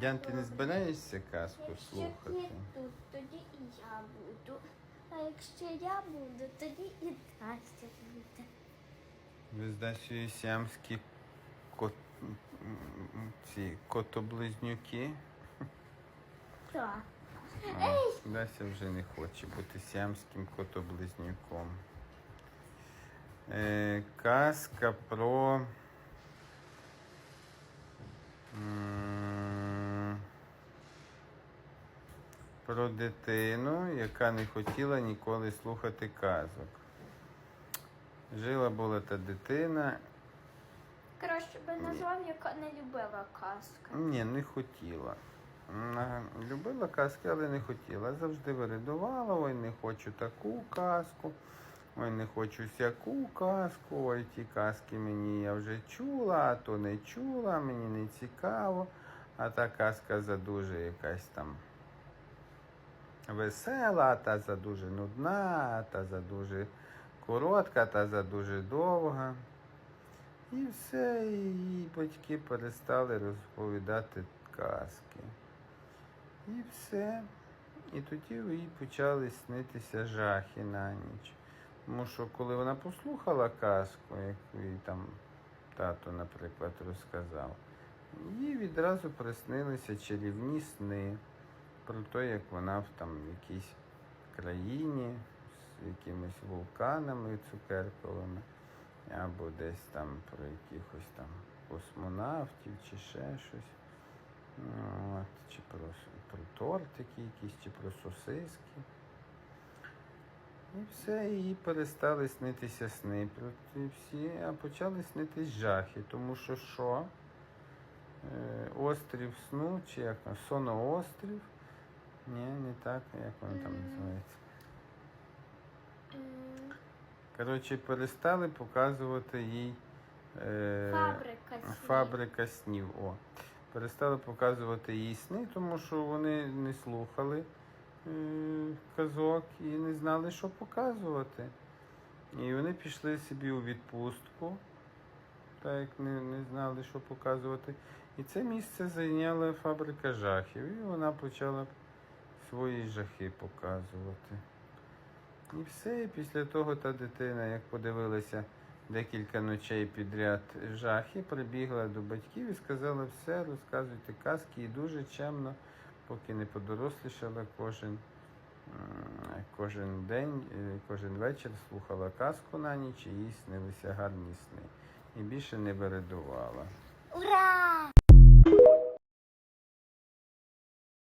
Дян, ти не збираєшся казку Якщо слухати? ти тут, тоді і я буду. А якщо я буду, тоді і Настя буде. Ви з Дасею сіамські кот... ці котоблизнюки. Так. А, Дася вже не хоче бути сіамським котоблизнюком. Е, казка про. Про дитину, яка не хотіла ніколи слухати казок. Жила була та дитина, Краще би назвав, яка не любила казки. Ні, не хотіла. Вона любила казки, але не хотіла. Завжди виридувала, ой, не хочу таку казку, ой, не хочу сяку казку, ой, ті казки мені я вже чула, а то не чула, мені не цікаво. А та казка задуже якась там весела, та задуже нудна, а та задуже коротка, а та задуже довга. І все, її батьки перестали розповідати казки. І все. І тоді їй почали снитися жахи на ніч. Тому що коли вона послухала казку, яку їй там тато, наприклад, розказав, їй відразу приснилися чарівні сни про те, як вона в там якійсь країні з якимись вулканами цукерковими або десь там про якихось там космонавтів чи ще щось. Ну, От, чи про, про тортики якісь, чи про сосиски. І все, їй перестали снитися сни про ті всі, а почали снитись жахи, тому що що? Е, острів сну, чи як там, соноострів? Ні, не так, як він там називається. Коротше, перестали показувати їй е, Фабрика снів. фабрика снів. О. Перестали показувати їй сни, тому що вони не слухали е, казок і не знали, що показувати. І вони пішли собі у відпустку, так як не, не знали, що показувати. І це місце зайняла фабрика жахів. І вона почала свої жахи показувати. І все, і після того та дитина, як подивилася декілька ночей підряд жахи, прибігла до батьків і сказала все, розказуйте казки і дуже чемно, поки не подорослішала кожен, кожен день, е, кожен вечір слухала казку на ніч і їй снилися гарні сни. І більше не виридувала. Ура!